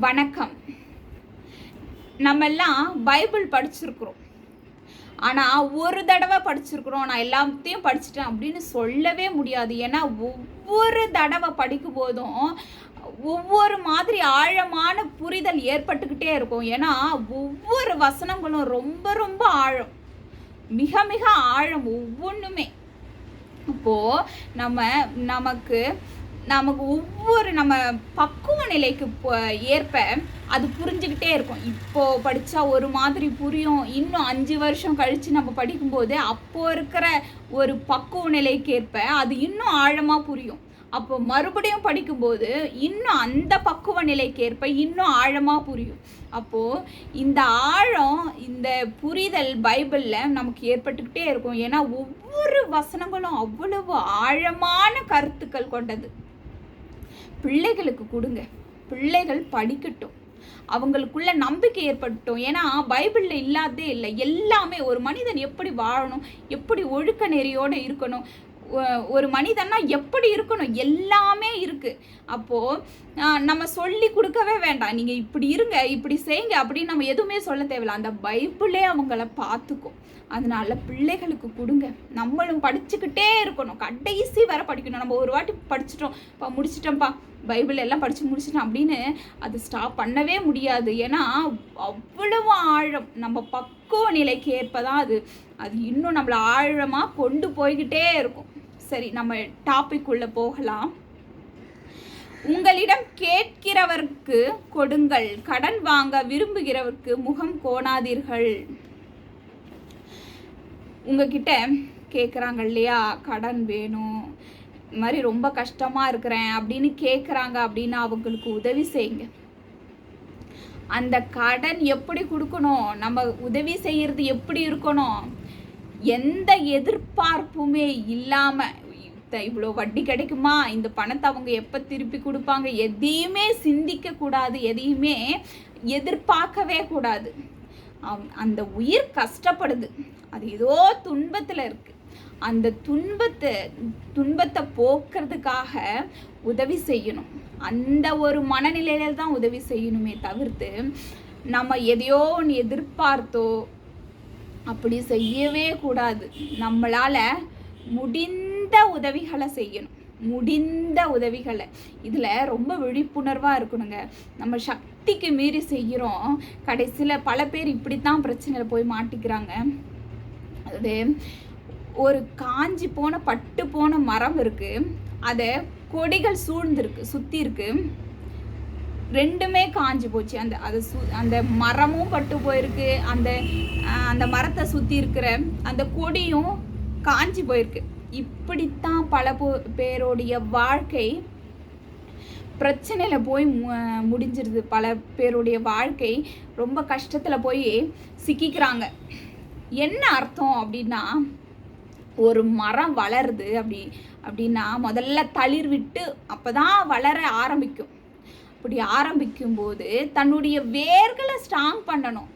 வணக்கம். நம்மெல்லாம் பைபிள் படிச்சிருக்கிறோம். ஆனால் ஒரு தடவை படிச்சிருக்கிறோம். நான் எல்லாத்தையும் படிச்சிட்டேன் அப்படின்னு சொல்லவே முடியாது. ஏன்னா ஒவ்வொரு தடவை படிக்கும் போதும் ஒவ்வொரு மாதிரி ஆழமான புரிதல் ஏற்பட்டுக்கிட்டே இருக்கும். ஏன்னா ஒவ்வொரு வசனங்களும் ரொம்ப ரொம்ப ஆழம். மிக மிக ஆழம் ஒவ்வொன்றுமே இப்போது நம்ம நமக்கு நமக்கு ஒவ்வொரு நம்ம பக்குவ நிலைக்கு ஏற்ப அது புரிஞ்சுக்கிட்டே இருக்கும். இப்போ படித்தா ஒரு மாதிரி புரியும். இன்னும் அஞ்சு வருஷம் கழித்து நம்ம படிக்கும்போது அப்போ இருக்கிற ஒரு பக்குவ நிலைக்கு ஏற்ப அது இன்னும் ஆழமாக புரியும். அப்போ மறுபடியும் படிக்கும்போது இன்னும் அந்த பக்குவ நிலைக்கு ஏற்ப இன்னும் ஆழமாக புரியும். அப்போது இந்த ஆழம் இந்த புரிதல் பைபிளில் நமக்கு ஏற்பட்டுக்கிட்டே இருக்கும். ஏன்னா ஒவ்வொரு வசனங்களும் அவ்வளவு ஆழமான கருத்துக்கள் கொண்டது. பிள்ளைகளுக்கு கொடுங்க. பிள்ளைகள் படிக்கட்டும். அவங்களுக்குள்ள நம்பிக்கை ஏற்பட்டும் ஏன்னா பைபிளில் இல்லாதே இல்லை. எல்லாமே ஒரு மனிதன் எப்படி வாழணும் எப்படி ஒழுக்க நெறியோடு இருக்கணும் ஒ- ஒரு மனிதன்னா எப்படி இருக்கணும் எல்லாமே இருக்குது அப்போது நம்ம சொல்லி கொடுக்கவே வேண்டாம். நீங்கள் இப்படி இருங்க இப்படி செய்யுங்க அப்படின்னு நம்ம எதுவுமே சொல்ல தேவையில்ல. அந்த பைபிளே அவங்கள பார்த்துக்கும். அதனால பிள்ளைகளுக்கு கொடுங்க. நம்மளும் படிச்சுக்கிட்டே இருக்கணும். கடைசி வர படிக்கணும். நம்ம ஒரு வாட்டி படிச்சிட்டோம். இப்போ முடிச்சிட்டோம்ப்பா. பைபிள் எல்லாம் படித்து முடிச்சிட்டோம் அப்படின்னு அது ஸ்டாப் பண்ணவே முடியாது. ஏன்னா அவ்வளவு ஆழம் நம்ம பக்குவ நிலைக்கு ஏற்ப தான் அது. அது இன்னும் நம்மளை ஆழமாக கொண்டு போய்கிட்டே இருக்கும். சரி நம்ம டாபிக் உள்ளே போகலாம். உங்களிடம் கேட்கிறவர்க்கு கொடுங்கள் கடன் வாங்க விரும்புகிறவருக்கு முகம் கோணாதீர்கள். உங்ககிட்ட கேட்குறாங்க இல்லையா? கடன் வேணும். இந்த மாதிரி ரொம்ப கஷ்டமாக இருக்கிறேன் அப்படின்னு கேட்குறாங்க அப்படின்னு அவங்களுக்கு உதவி செய்யுங்க. அந்த கடன் எப்படி கொடுக்கணும்? நம்ம உதவி செய்கிறது எப்படி இருக்கணும்? எந்த எதிர்பார்ப்புமே இல்லாமல் இவ்வளோ வட்டி கிடைக்குமா? இந்த பணத்தை அவங்க எப்போ திருப்பி கொடுப்பாங்க? எதையுமே சிந்திக்க கூடாது எதையுமே எதிர்பார்க்கவே கூடாது. அவ்- அந்த உயிர் கஷ்டப்படுது. அது ஏதோ துன்பத்தில் இருக்குது அந்த துன்பத்தை துன்பத்தை போக்குறதுக்காக உதவி செய்யணும். அந்த ஒரு மனநிலையில தான் உதவி செய்யணுமே தவிர்த்து நம்ம எதையோ ஒன்று எதிர்பார்த்தோ அப்படி செய்யவே கூடாது. நம்மளால் முடிந்த உதவிகளை செய்யணும். முடிந்த உதவிகளை. இதில் ரொம்ப விழிப்புணர்வாக இருக்கணுங்க. நம்ம சக்திக்கு மீறி செய்கிறோம் கடைசியில் பல பேர் இப்படித்தான் பிரச்சனையில் போய் மாட்டிக்கிறாங்க. அது ஒரு காஞ்சி போன பட்டு போன மரம் இருக்கு. அதை கொடிகள் சூழ்ந்திருக்கு சுற்றி இருக்கு. ரெண்டுமே காஞ்சி போச்சு. அந்த அது சு அந்த மரமும் பட்டு போயிருக்கு. அந்த அந்த மரத்தை சுற்றி இருக்கிற அந்த கொடியும் காஞ்சி போயிருக்கு. இப்படித்தான் பல போ- பேருடைய வாழ்க்கை பிரச்சனையில் போய் மு- முடிஞ்சிருது. பல பேருடைய வாழ்க்கை ரொம்ப கஷ்டத்தில் போய் சிக்கிக்கிறாங்க. என்ன அர்த்தம் அப்படின்னா ஒரு மரம் வளருது அப்படி அப்படின்னா முதல்ல தளிர் விட்டு அப்போ தான் வளர ஆரம்பிக்கும். அப்படி ஆரம்பிக்கும்போது தன்னுடைய வேர்களை ஸ்ட்ராங் பண்ணணும்.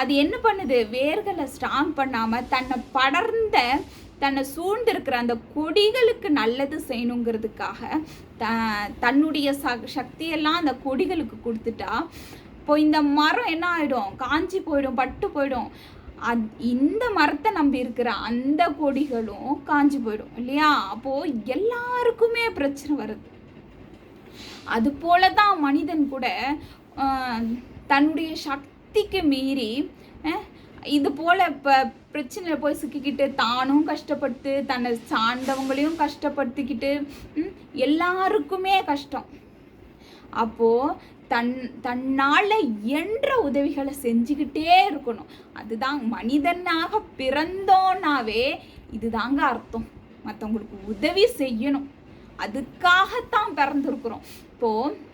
அது என்ன பண்ணுது? வேர்களை ஸ்ட்ராங் பண்ணாமல் தன்னை படர்ந்த தன்னை சூழ்ந்திருக்கிற அந்த கொடிகளுக்கு நல்லது செய்யணுங்கிறதுக்காக த தன்னுடைய ச சக்தியெல்லாம் அந்த கொடிகளுக்கு கொடுத்துட்டா இப்போ இந்த மரம் என்ன ஆகிடும் காஞ்சி போயிடும் பட்டு போயிடும். அத் இந்த மரத்தை நம்பி இருக்கிற அந்த கொடிகளும் காஞ்சி போயிடும் இல்லையா? அப்போது எல்லாருக்குமே பிரச்சனை வருது. அது போல தான் மனிதன் கூட தன்னுடைய சக்திக்கு மீறி இது போல் இப்போ பிரச்சனையில் போய் சிக்கிக்கிட்டு தானும் கஷ்டப்பட்டு தன்னை சார்ந்தவங்களையும் கஷ்டப்படுத்திக்கிட்டு எல்லாருக்குமே கஷ்டம். அப்போது தன் தன்னால் என்ற உதவிகளை செஞ்சுக்கிட்டே இருக்கணும். அதுதான் மனிதனாக பிறந்தோன்னாவே இதுதாங்க அர்த்தம். மற்றவங்களுக்கு உதவி செய்யணும். அதுக்காகத்தான் பிறந்திருக்கிறோம். இப்போது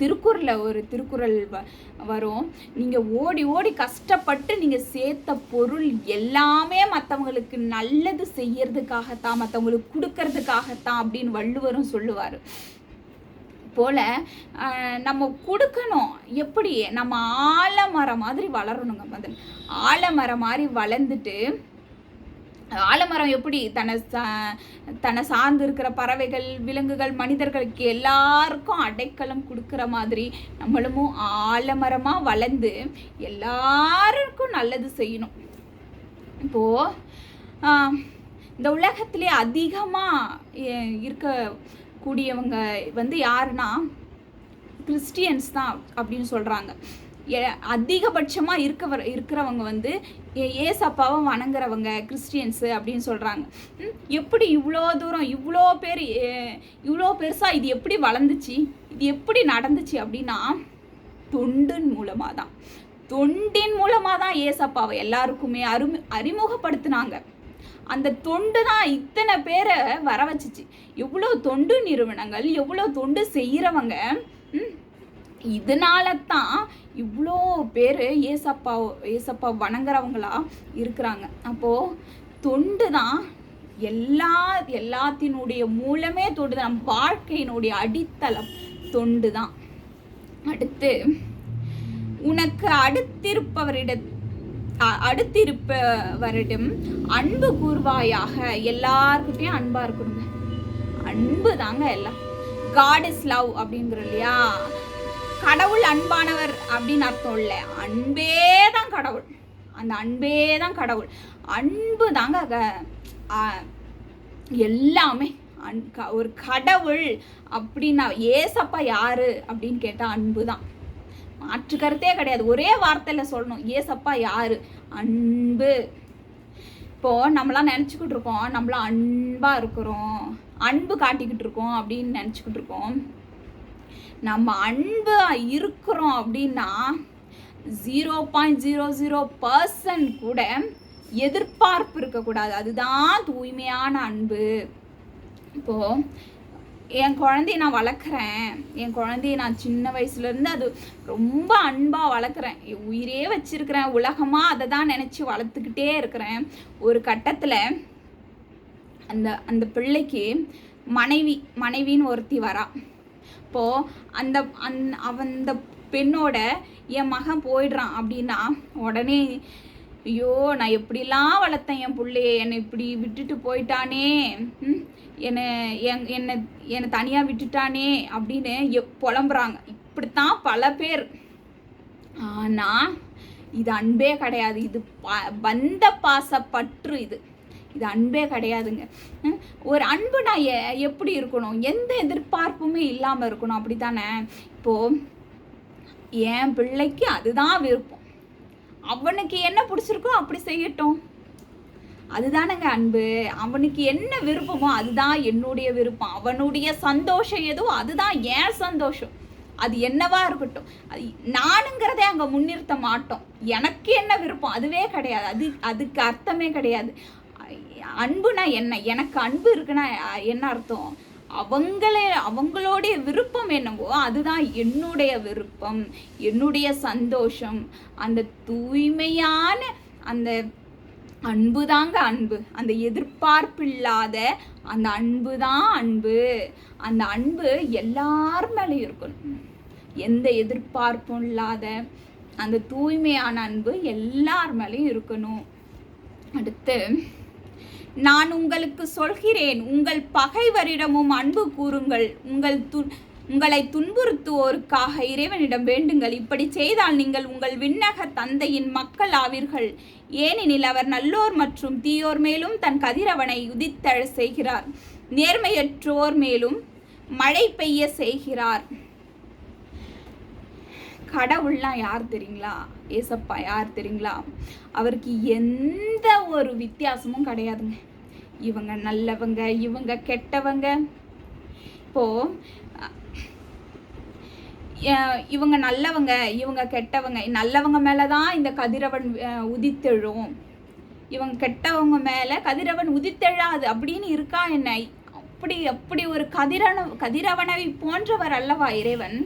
திருக்குறளில் ஒரு திருக்குறள் வ வரும். நீங்கள் ஓடி ஓடி கஷ்டப்பட்டு நீங்கள் சேர்த்த பொருள் எல்லாமே மற்றவங்களுக்கு நல்லது செய்யறதுக்காகத்தான் மற்றவங்களுக்கு கொடுக்கறதுக்காகத்தான் அப்படின்னு வள்ளுவரும் சொல்லுவார். போல் நம்ம கொடுக்கணும். எப்படி? நம்ம ஆலமரம் மாதிரி வளரணுங்க முதல்ல ஆலமரம் மாதிரி வளர்ந்துட்டு ஆலமரம் எப்படி? தன்னை சா- தன்னை சார்ந்து இருக்கிற பறவைகள் விலங்குகள் மனிதர்களுக்கு எல்லாருக்கும் அடைக்கலம் கொடுக்குற மாதிரி நம்மளும் ஆலமரமாக வளர்ந்து எல்லாருக்கும் நல்லது செய்யணும். இப்போது இந்த உலகத்திலே அதிகமாக இருக்க கூடியவங்க வந்து யாருன்னா கிறிஸ்டியன்ஸ் தான் அப்படின்னு சொல்கிறாங்க அதிகபட்சமாக இருக்கவர் இருக்கிறவங்க வந்து ஏ- ஏசப்பாவை வணங்குறவங்க கிறிஸ்டியன்ஸு அப்படின்னு சொல்கிறாங்க எப்படி இவ்வளோ தூரம் இவ்வளோ பேர் இவ்வளோ பெருசாக இது எப்படி வளர்ந்துச்சு? இது எப்படி நடந்துச்சு அப்படின்னா தொண்டின் மூலமாக தான் தொண்டின் மூலமாக தான் ஏசப்பாவை எல்லாருக்குமே அரும அறிமுகப்படுத்தினாங்க. அந்த தொண்டு தான் இத்தனை பேரை வர வச்சுச்சு. எவ்வளோ தொண்டு நிறுவனங்கள் எவ்வளோ தொண்டு செய்கிறவங்க இதனால தான் இவ்வளோ பேர் ஏசப்பா ஏசப்பா வணங்குறவங்களா இருக்கிறாங்க. அப்போது தொண்டு தான் எல்லா எல்லாத்தினுடைய மூலமே தொண்டு தான். நம்ம வாழ்க்கையினுடைய அடித்தளம் தொண்டு தான். அடுத்து உனக்கு அடுத்திருப்பவரிடத்து அ- அடுத்திருப்பவரிடம் அன்பு கூர்வாயாக எல்லாருக்கிட்டையும் அன்பா இருக்கணுங்க. அன்பு தாங்க எல்லாம். காட் இஸ் லவ் அப்படிங்கிறோம் இல்லையா? கடவுள் அன்பானவர் அப்படின்னு அர்த்தம் இல்லை. அன்பே தான் கடவுள். அந்த அன்பே தான் கடவுள். அன்பு தாங்க எல்லாமே. அன் க- ஒரு கடவுள் அப்படின்னா ஏசப்பா யாரு அப்படின்னு கேட்டால் அன்பு தான். மாற்று கருத்தே கிடையாது. ஒரே வார்த்தையில் சொல்லணும். ஏசப்பா யாரு? அன்பு. இப்போ நம்மளாம் நினச்சிக்கிட்டு இருக்கோம். நம்மளாம் அன்பாக இருக்கிறோம். அன்பு காட்டிக்கிட்டு இருக்கோம் அப்படின்னு நினச்சிக்கிட்டு இருக்கோம். நம்ம அன்பு இருக்கிறோம் அப்படின்னா zero point zero zero percent கூட எதிர்பார்ப்பு இருக்கக்கூடாது. அதுதான் தூய்மையான அன்பு. இப்போது என் குழந்தைய நான் வளர்க்குறேன். என் குழந்தைய நான் சின்ன வயசுலேருந்து அது ரொம்ப அன்பாக வளர்க்குறேன். என் உயிரே வச்சிருக்கிறேன். உலகமாக அதை தான் நினச்சி வளர்த்துக்கிட்டே இருக்கிறேன். ஒரு கட்டத்தில் அந்த அந்த பிள்ளைக்கு மனைவி மனைவின்னு ஒருத்தி வரா. இப்போது அந்த அந் அந்த பெண்ணோட என் மகன் போயிடுறான் அப்படின்னா உடனே ஐயோ நான் எப்படிலாம் வளர்த்தேன் என் பிள்ளைய? என்னை இப்படி விட்டுட்டு போயிட்டானே? என்னை என் என்னை என்னை தனியாக விட்டுட்டானே? அப்படின்னு எப் புலம்புறாங்க. இப்படித்தான் பல பேர். ஆனால் இது அன்பே கிடையாது. இது ப பந்த பாசப்பற்று இது. இது அன்பே கிடையாதுங்க. ஒரு ஒரு நான் எ எப்படி இருக்கணும்? எந்த எதிர்பார்ப்புமே இல்லாமல் இருக்கணும். அப்படி தானே இப்போது என் பிள்ளைக்கு அதுதான் விருப்பம். அவனுக்கு என்ன பிடிச்சிருக்கோ அப்படி செய்யட்டும். அதுதானங்க அன்பு. அவனுக்கு என்ன விருப்பமோ அதுதான் என்னுடைய விருப்பம். அவனுடைய சந்தோஷம் எதுவோ அதுதான் என் சந்தோஷம். அது என்னவா இருக்கட்டும். அது நானுங்கிறதே அங்கே முன்னிறுத்த மாட்டோம். எனக்கு என்ன விருப்பம்? அதுவே கிடையாது. அது அதுக்கு அர்த்தமே கிடையாது. அன்புனா என்ன? எனக்கு அன்பு இருக்குன்னா என்ன அர்த்தம்? அவங்களே அவங்களுடைய விருப்பம் என்னவோ அதுதான் என்னுடைய விருப்பம் என்னுடைய சந்தோஷம். அந்த தூய்மையான அந்த அன்பு தாங்க அன்பு. அந்த எதிர்பார்ப்பில்லாத அந்த அன்பு தான் அன்பு. அந்த அன்பு எல்லார் மேலேயும் இருக்கணும். எந்த எதிர்பார்ப்பும் இல்லாத அந்த தூய்மையான அன்பு எல்லார் மேலேயும் இருக்கணும். அடுத்து நான் உங்களுக்கு சொல்கிறேன் உங்கள் பகைவரிடமும் அன்பு கூறுங்கள். உங்கள் து உங்களை துன்புறுத்துவோருக்காக இறைவனிடம் வேண்டுங்கள். இப்படி செய்தால் நீங்கள் உங்கள் விண்ணக தந்தையின் மக்கள் ஆவீர்கள் ஏனெனில் அவர் நல்லோர் மற்றும் தீயோர் மேலும் தன் கதிரவனை உதித்தழ செய்கிறார். நேர்மையற்றோர் மேலும் மழை பெய்ய செய்கிறார். கடவுள்லாம் யார் தெரியுங்களா? ஏசப்பா யார் தெரியுங்களா? அவருக்கு எந்த ஒரு வித்தியாசமும் கிடையாதுங்க. இவங்க நல்லவங்க இவங்க கெட்டவங்க. இப்போ இவங்க நல்லவங்க இவங்க கெட்டவங்க நல்லவங்க மேலே தான் இந்த கதிரவன் உதித்தெழும். இவங்க கெட்டவங்க மேலே கதிரவன் உதித்தெழாது. அப்படின்னு இருக்கா என்ன? அப்படி அப்படி ஒரு கதிரவன கதிரவனை போன்றவர் அல்லவா இறைவன்?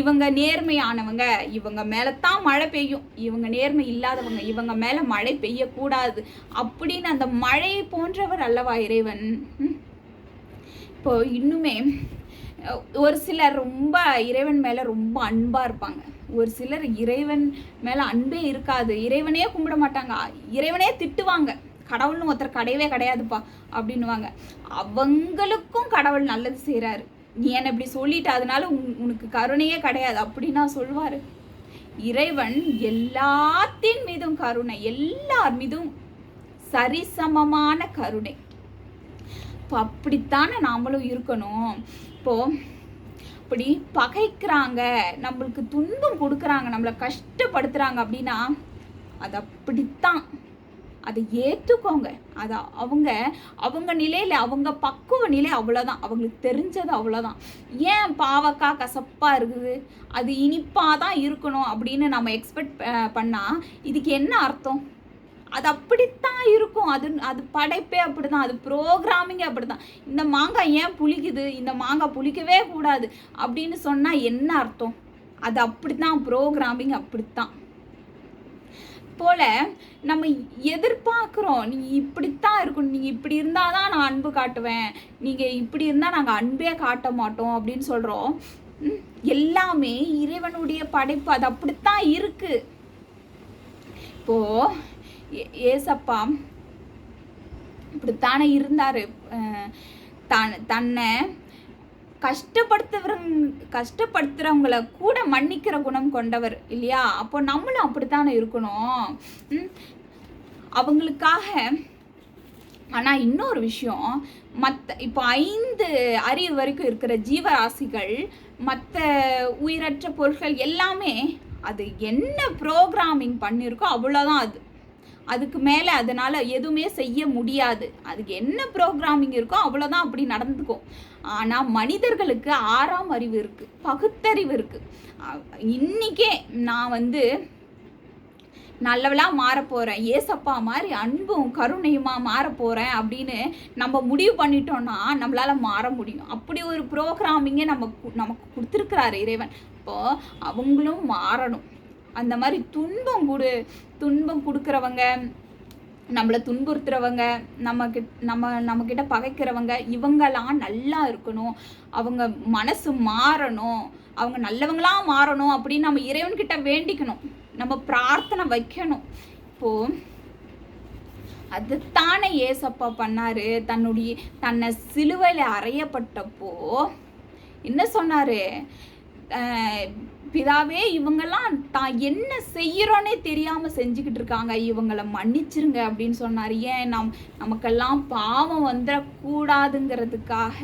இவங்க நேர்மையானவங்க இவங்க மேலே தான் மழை பெய்யும். இவங்க நேர்மை இல்லாதவங்க இவங்க மேலே மழை பெய்யக்கூடாது. அப்படின்னு அந்த மழை போன்றவர் அல்லவா இறைவன்? இப்போ இன்னுமே ஒரு சிலர் ரொம்ப இறைவன் மேலே ரொம்ப அன்பாக இருப்பாங்க. ஒரு சிலர் இறைவன் மேலே அன்பே இருக்காது. இறைவனே கும்பிட மாட்டாங்க. இறைவனே திட்டுவாங்க. கடவுள்னு ஒருத்தர் கிடையவே கிடையாதுப்பா அப்படின்னுவாங்க. அவங்களுக்கும் கடவுள் நல்லது செய்கிறாரு நீ என்னை இப்படி சொல்லிட்ட அதனால உன் உனக்கு கருணையே கிடையாது அப்படின்னா சொல்வார். இறைவன் எல்லாத்தின் மீதும் கருணை எல்லார் மீதும் சரிசமமான கருணை. இப்போ அப்படித்தானே நாமளும் இருக்கணும். இப்போ இப்படி பகைக்கிறாங்க நம்மளுக்கு துன்பம் கொடுக்குறாங்க நம்மளை கஷ்டப்படுத்துகிறாங்க அப்படின்னா அது அப்படித்தான். அதை ஏற்றுக்கோங்க அதை அவங்க அவங்க நிலையில் அவங்க பக்குவ நிலை அவ்வளோதான் அவங்களுக்கு தெரிஞ்சது அவ்வளோதான் ஏன் பாவக்காய் கசப்பாக இருக்குது? அது இனிப்பாக தான் இருக்கணும் அப்படின்னு நம்ம எக்ஸ்பெக்ட் பண்ணால் இதுக்கு என்ன அர்த்தம்? அது அப்படித்தான் இருக்கும். அது அது படைப்பே அப்படிதான். அது ப்ரோக்ராமிங்கே அப்படிதான். இந்த மாங்காய் ஏன் புளிக்குது? இந்த மாங்காய் புளிக்கவே கூடாது அப்படின்னு சொன்னால் என்ன அர்த்தம்? அது அப்படி தான் ப்ரோக்ராமிங் அப்படித்தான். போல நம்ம எதிர்பார்க்குறோம். நீங்கள் இப்படித்தான் இருக்கணும். நீங்கள் இப்படி இருந்தால் தான் நான் அன்பு காட்டுவேன். நீங்கள் இப்படி இருந்தால் நாங்கள் அன்பே காட்ட மாட்டோம் அப்படின்னு சொல்கிறோம் எல்லாமே இறைவனுடைய படைப்பு. அது அப்படித்தான் இருக்கு. இப்போ ஏசப்பா இப்படித்தானே இருந்தார். தன் தன்னை கஷ்டப்படுத்துறவங்க கஷ்டப்படுத்துறவங்கள கூட மன்னிக்கிற குணம் கொண்டவர் இல்லையா? அப்போ நம்மளும் அப்படித்தானே இருக்கணும். அவங்களுக்காக ஆனால் இன்னொரு விஷயம் மற்ற இப்போ ஐந்து அறிவு வரைக்கும் இருக்கிற ஜீவராசிகள் மற்ற உயிரற்ற பொருட்கள் எல்லாமே அது என்ன ப்ரோக்ராமிங் பண்ணியிருக்கோ அவ்வளோதான் அது. அதுக்கு மேலே அதனால் எதுவுமே செய்ய முடியாது. அதுக்கு என்ன ப்ரோக்ராமிங் இருக்கோ அவ்வளோதான் அப்படி நடந்துக்கும். ஆனால் மனிதர்களுக்கு ஆறாம் அறிவு இருக்குது பகுத்தறிவு இருக்குது இன்றைக்கே நான் வந்து நல்லவளாக மாறப்போகிறேன் ஏசப்பா மாதிரி அன்பும் கருணையுமா மாறப்போகிறேன் அப்படின்னு நம்ம முடிவு பண்ணிட்டோம்னா நம்மளால் மாற முடியும். அப்படி ஒரு ப்ரோக்ராமிங்கே நம்ம நமக்கு கொடுத்துருக்குறாரு இறைவன். இப்போது அவங்களும் மாறணும். அந்த மாதிரி துன்பம் கொடு துன்பம் கொடுக்குறவங்க நம்மளை துன்புறுத்துறவங்க நம்ம நம்ம நம்மக்கிட்ட பகைக்கிறவங்க இவங்கெல்லாம் நல்லா இருக்கணும். அவங்க மனசு மாறணும். அவங்க நல்லவங்களாக மாறணும் அப்படின்னு நம்ம இறைவன்கிட்ட வேண்டிக்கணும். நம்ம பிரார்த்தனை வைக்கணும். இப்போது அதுதானே ஏசப்பா பண்ணாரு. தன்னுடைய தன்னை சிலுவையில் அறையப்பட்டப்போ என்ன சொன்னார்? பிதாவே இவங்கெல்லாம் தான் என்ன செய்கிறோன்னே தெரியாமல் செஞ்சுக்கிட்டு இருக்காங்க. இவங்களை மன்னிச்சிருங்க அப்படின்னு சொன்னார். ஏன் நம் நமக்கெல்லாம் பாவம் வந்துடக்கூடாதுங்கிறதுக்காக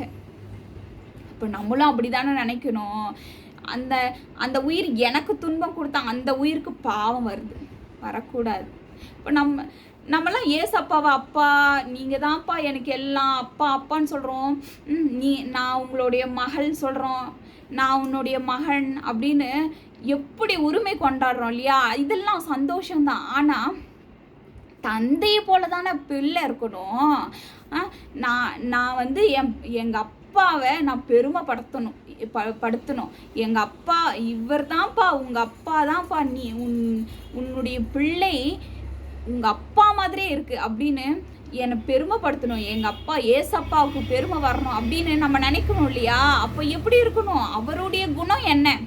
இப்போ நம்மளும் அப்படி தானே நினைக்கணும். அந்த அந்த உயிர் எனக்கு துன்பம் கொடுத்தா அந்த உயிருக்கு பாவம் வருது. வரக்கூடாது. இப்போ நம்ம நம்மலாம் ஏசப்பாவா அப்பா நீங்கள் தான்ப்பா எனக்கு எல்லாம் அப்பா அப்பான்னு சொல்கிறோம் நீ நான் உங்களுடைய மகள் சொல்கிறோம் நான் உன்னுடைய மகன் அப்படின்னு எப்படி உரிமை கொண்டாடுறோம் இல்லையா? இதெல்லாம் சந்தோஷம்தான். ஆனால் தந்தையை போல தானே பிள்ளை இருக்கணும். நான் நான் வந்து என் எங்கள் அப்பாவை நான் பெருமைப்படுத்தணும் ப படுத்தணும். எங்கள் அப்பா இவர் தான்ப்பா உங்கள் அப்பா தான்ப்பா நீ உன் உன்னுடைய பிள்ளை உங்கள் அப்பா மாதிரியே இருக்குது அப்படின்னு என்னை பெருமைப்படுத்தணும். எங்கள் அப்பா ஏசப்பாவுக்கு பெருமை வரணும் அப்படின்னு நம்ம நினைக்கணும் இல்லையா? அப்போ எப்படி இருக்கணும்? அவருடைய குணம் என்ன?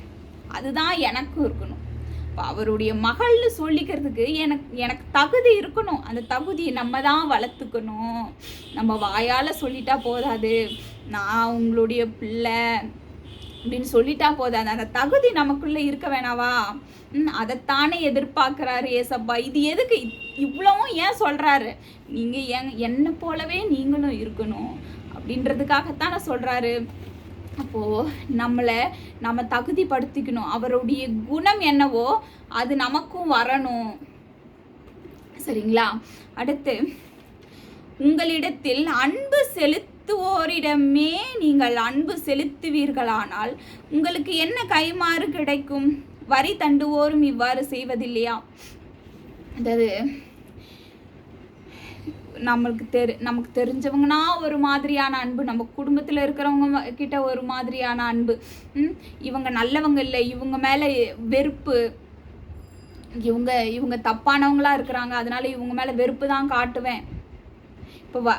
அதுதான் எனக்கும் இருக்கணும். இப்போ அவருடைய மகள்னு சொல்லிக்கிறதுக்கு எனக்கு எனக்கு தகுதி இருக்கணும். அந்த தகுதியை நம்ம தான் வளர்த்துக்கணும். நம்ம வாயால் சொல்லிட்டா போதாது. நான் உங்களுடைய பிள்ளை. அப்படின்னு சொல்லிட்டா போதாது. அந்த தகுதி நமக்குள்ளே இருக்க வேணாவா? அதைத்தானே எதிர்பார்க்குறாரு ஏசப்பா. இது எதுக்கு? இவ்வளவும் ஏன் சொல்கிறாரு நீங்கள் என் என்னை போலவே நீங்களும் இருக்கணும் அப்படின்றதுக்காகத்தானே சொல்கிறாரு அப்போது நம்மளை நம்ம தகுதிப்படுத்திக்கணும். அவருடைய குணம் என்னவோ அது நமக்கும் வரணும். சரிங்களா? அடுத்து உங்களிடத்தில் அன்பு செலுத்துவோரிடமே நீங்கள் அன்பு செலுத்துவீர்களானால் உங்களுக்கு என்ன கைமாறு கிடைக்கும்? வரி தண்டுவோரும் இவ்வாறு செய்வதில்லையா? அதாவது நம்மளுக்கு தெரி நமக்கு தெரிஞ்சவங்கன்னா ஒரு மாதிரியான அன்பு நம்ம குடும்பத்தில் இருக்கிறவங்க கிட்ட ஒரு மாதிரியான அன்பு. இவங்க நல்லவங்க இல்லை இவங்க மேலே வெறுப்பு. இவங்க இவங்க தப்பானவங்களா இருக்கிறாங்க அதனால இவங்க மேலே வெறுப்பு தான் காட்டுவேன். இப்போ வ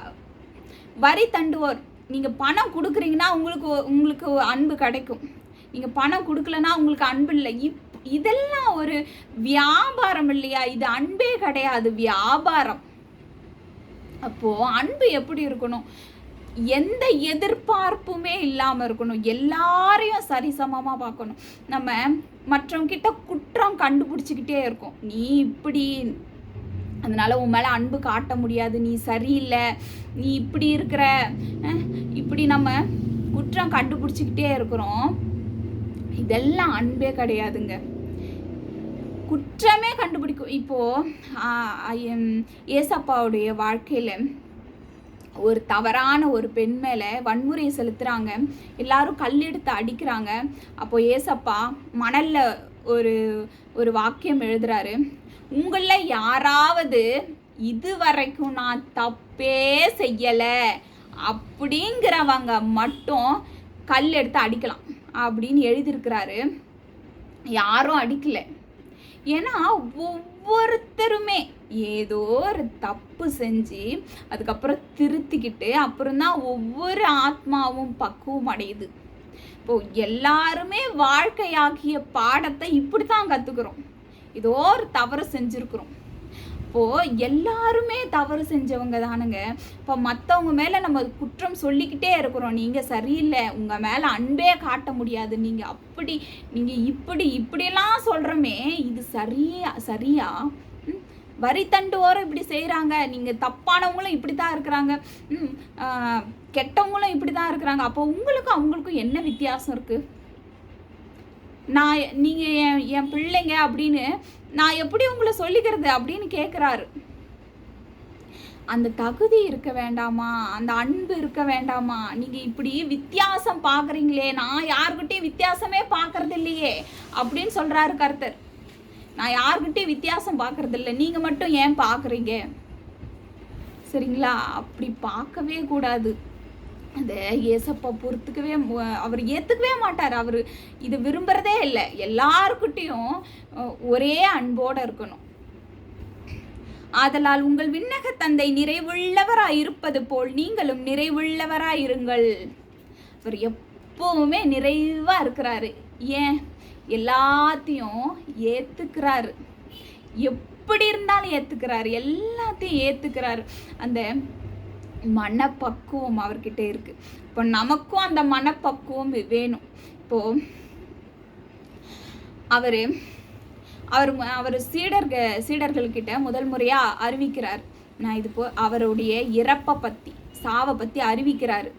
வரி தண்டுவோர். நீங்கள் பணம் கொடுக்குறீங்கன்னா உங்களுக்கு உங்களுக்கு அன்பு கிடைக்கும். நீங்கள் பணம் கொடுக்கலன்னா உங்களுக்கு அன்பு இல்லை. இப் இதெல்லாம் ஒரு வியாபாரம் இல்லையா? இது அன்பே கிடையாது வியாபாரம். அப்போது அன்பு எப்படி இருக்கணும்? எந்த எதிர்பார்ப்புமே இல்லாமல் இருக்கணும். எல்லாரையும் சரிசமமாக பார்க்கணும். நம்ம மற்றவங்க கிட்ட குற்றம் கண்டுபிடிச்சிக்கிட்டே இருக்கோம். நீ இப்படி அதனால் உன் மேலே அன்பு காட்ட முடியாது. நீ சரியில்லை. நீ இப்படி இருக்கிற இப்படி நம்ம குற்றம் கண்டுபிடிச்சிக்கிட்டே இருக்கிறோம். இதெல்லாம் அன்பே கிடையாதுங்க. குற்றமே கண்டுபிடிக்கும். இப்போது ஏசப்பாவுடைய வாழ்க்கையில் ஒரு தவறான ஒரு பெண் மேலே வன்முறையை செலுத்துகிறாங்க எல்லாரும் கல்லெடுத்து அடிக்கிறாங்க. அப்போது ஏசப்பா மணலில் ஒரு ஒரு வாக்கியம் எழுதுறாரு. உங்களில் யாராவது இது வரைக்கும் நான் தப்பே செய்யலை அப்படிங்கிறவங்க மட்டும் கல் எடுத்து அடிக்கலாம் அப்படின்னு எழுதியிருக்கிறாரு. யாரும் அடிக்கலை. ஏன்னா ஒவ்வொருத்தருமே ஏதோ ஒரு தப்பு செஞ்சு அதுக்கப்புறம் திருத்திக்கிட்டு அப்புறம் தான் ஒவ்வொரு ஆத்மாவும் பக்குவம் அடையுது. இப்போ எல்லாருமே வாழ்க்கையாகிய பாடத்தை இப்படி தான் கற்றுக்குறோம் ஏதோ ஒரு தவறு செஞ்சுருக்குறோம். இப்போது எல்லாருமே தவறு செஞ்சவங்க தானுங்க. இப்போ மற்றவங்க மேலே நம்ம குற்றம் சொல்லிக்கிட்டே இருக்கிறோம். நீங்கள் சரியில்லை. உங்கள் மேலே அன்பே காட்ட முடியாது. நீங்கள் அப்படி நீங்கள் இப்படி இப்படிலாம் சொல்கிறோமே இது சரியா சரியா? வரி தண்டு ஓரம் இப்படி செய்கிறாங்க நீங்கள் தப்பானவங்களும் இப்படி தான் இருக்கிறாங்க கெட்டவங்களும் இப்படி தான் இருக்கிறாங்க. அப்போ உங்களுக்கும் அவங்களுக்கும் என்ன வித்தியாசம் இருக்குது நான் நீங்கள் என் என் பிள்ளைங்க அப்படின்னு நான் எப்படி உங்களை சொல்லிக்கிறது அப்படின்னு கேட்குறாரு அந்த தகுதி இருக்க வேண்டாமா? அந்த அன்பு இருக்க வேண்டாமா? நீங்கள் இப்படி வித்தியாசம் பார்க்குறீங்களே நான் யாருக்கிட்டையும் வித்தியாசமே பார்க்கறது இல்லையே அப்படின்னு சொல்கிறாரு கருத்தர். நான் யாருக்கிட்டையும் வித்தியாசம் பார்க்கறது இல்லை நீங்கள் மட்டும் ஏன் பார்க்குறீங்க சரிங்களா? அப்படி பார்க்கவே கூடாது. அந்த ஏசப்பா பொறுத்துக்கவே அவர் ஏற்றுக்கவே மாட்டார். அவர் இது விரும்புகிறதே இல்லை. எல்லாருக்கிட்டேயும் ஒரே அன்போடு இருக்கணும். ஆதலால் உங்கள் விண்ணக தந்தை நிறைவுள்ளவராய் இருப்பது போல் நீங்களும் நிறைவுள்ளவராய் இருங்கள். அவர் எப்பவுமே நிறைவாக இருக்கிறாரு. ஏன்? எல்லாத்தையும் ஏற்றுக்கிறாரு எப்படி இருந்தாலும் ஏற்றுக்கிறாரு எல்லாத்தையும் ஏற்றுக்கிறாரு அந்த மனப்பக்குவம் அவர்கிட்ட இருக்குது இப்போ நமக்கும் அந்த மனப்பக்குவம் வேணும். இப்போது அவர் அவர் அவர் சீடர்க சீடர்கள்கிட்ட முதல் முறையாக அறிவிக்கிறார். நான் இது போ அவருடைய இறப்பை பற்றி சாவை பற்றி அறிவிக்கிறாரு.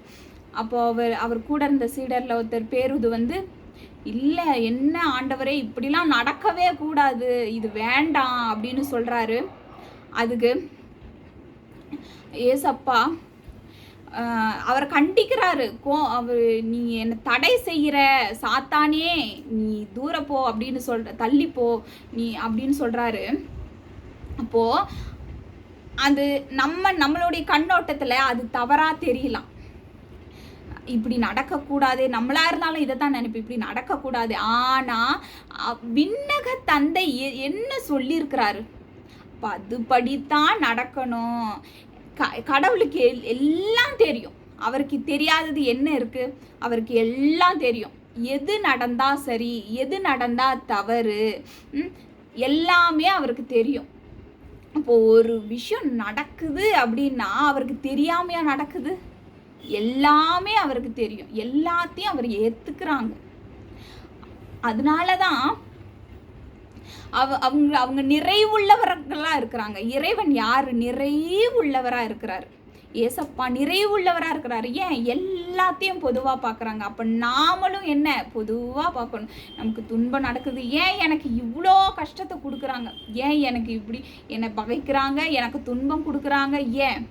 அப்போ அவர் அவர் கூட இருந்த சீடரில் ஒருத்தர் பேருது வந்து இல்லை என்ன ஆண்டவரே இப்படிலாம் நடக்கவே கூடாது. இது வேண்டாம். அப்படின்னு சொல்கிறாரு அதுக்கு ஏசப்பா அவரை கண்டிக்கிறாரு. கோ அவர் நீ என்னை தடை செய்கிற சாத்தானே நீ தூரப்போ அப்படின்னு சொல்ற தள்ளிப்போ நீ அப்படின்னு சொல்கிறாரு அப்போது அது நம்ம நம்மளுடைய கண்ணோட்டத்தில் அது தவறாக தெரியலாம். இப்படி நடக்கக்கூடாது நம்மளா இருந்தாலும் இதை தான் நினைப்பு இப்படி நடக்கக்கூடாது. ஆனால் விண்ணக தந்தை என்ன சொல்லியிருக்கிறாரு? அதுபடித்தான் நடக்கணும். க கடவுளுக்கு எல்லாம் தெரியும். அவருக்கு தெரியாதது என்ன இருக்குது அவருக்கு எல்லாம் தெரியும். எது நடந்தால் சரி எது நடந்தால் தவறு எல்லாமே அவருக்கு தெரியும். இப்போ ஒரு விஷயம் நடக்குது அப்படின்னா அவருக்கு தெரியாமையா நடக்குது? எல்லாமே அவருக்கு தெரியும். எல்லாத்தையும் அவர் ஏற்றுக்கிறாங்க அதனால தான் அவ அவங்க அவங்க நிறைவுள்ளவர்களாக இருக்கிறாங்க. இறைவன் யார்? நிறைவுள்ளவராக இருக்கிறார். ஏசப்பா நிறைவுள்ளவராக இருக்கிறாரு. ஏன்? எல்லாத்தையும் பொதுவாக பார்க்குறாங்க அப்போ நாமளும் என்ன? பொதுவாக பார்க்கணும் நமக்கு துன்பம் நடக்குது. ஏன் எனக்கு இவ்வளோ கஷ்டத்தை கொடுக்குறாங்க? ஏன் எனக்கு இப்படி என்னை பகைக்கிறாங்க? எனக்கு துன்பம் கொடுக்குறாங்க? ஏன்?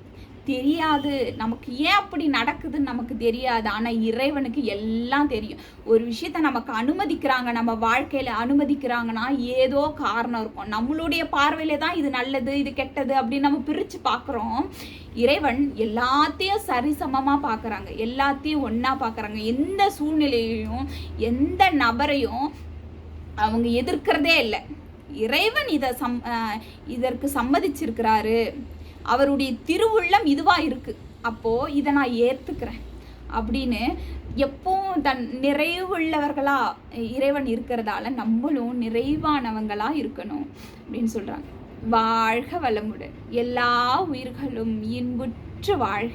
தெரியாது. நமக்கு ஏன் அப்படி நடக்குதுன்னு நமக்கு தெரியாது. ஆனால் இறைவனுக்கு எல்லாம் தெரியும். ஒரு விஷயத்த நமக்கு அனுமதிக்கிறாங்க நம்ம வாழ்க்கையில் அனுமதிக்கிறாங்கன்னா ஏதோ காரணம் இருக்கும். நம்மளுடைய பார்வையில தான் இது நல்லது இது கெட்டது அப்படின்னு நம்ம பிரித்து பார்க்குறோம். இறைவன் எல்லாத்தையும் சரிசமமாக பார்க்குறாங்க. எல்லாத்தையும் ஒன்றா பார்க்குறாங்க. எந்த சூழ்நிலையையும் எந்த நபரையும் அவங்க எதிர்க்கிறதே இல்லை. இறைவன் இதை சம் இதற்கு சம்மதிச்சிருக்கிறாரு. அவருடைய திருவுள்ளம் இதுவாக இருக்குது அப்போது இதை நான் ஏற்றுக்கிறேன் அப்படின்னு எப்பவும் தன் நிறைவுள்ளவர்களாக இறைவன் இருக்கிறதால நம்மளும் நிறைவானவங்களாக இருக்கணும் அப்படின்னு சொல்கிறாங்க வாழ்க வளமுடன். எல்லா உயிர்களும் இன்புற்று வாழ்க.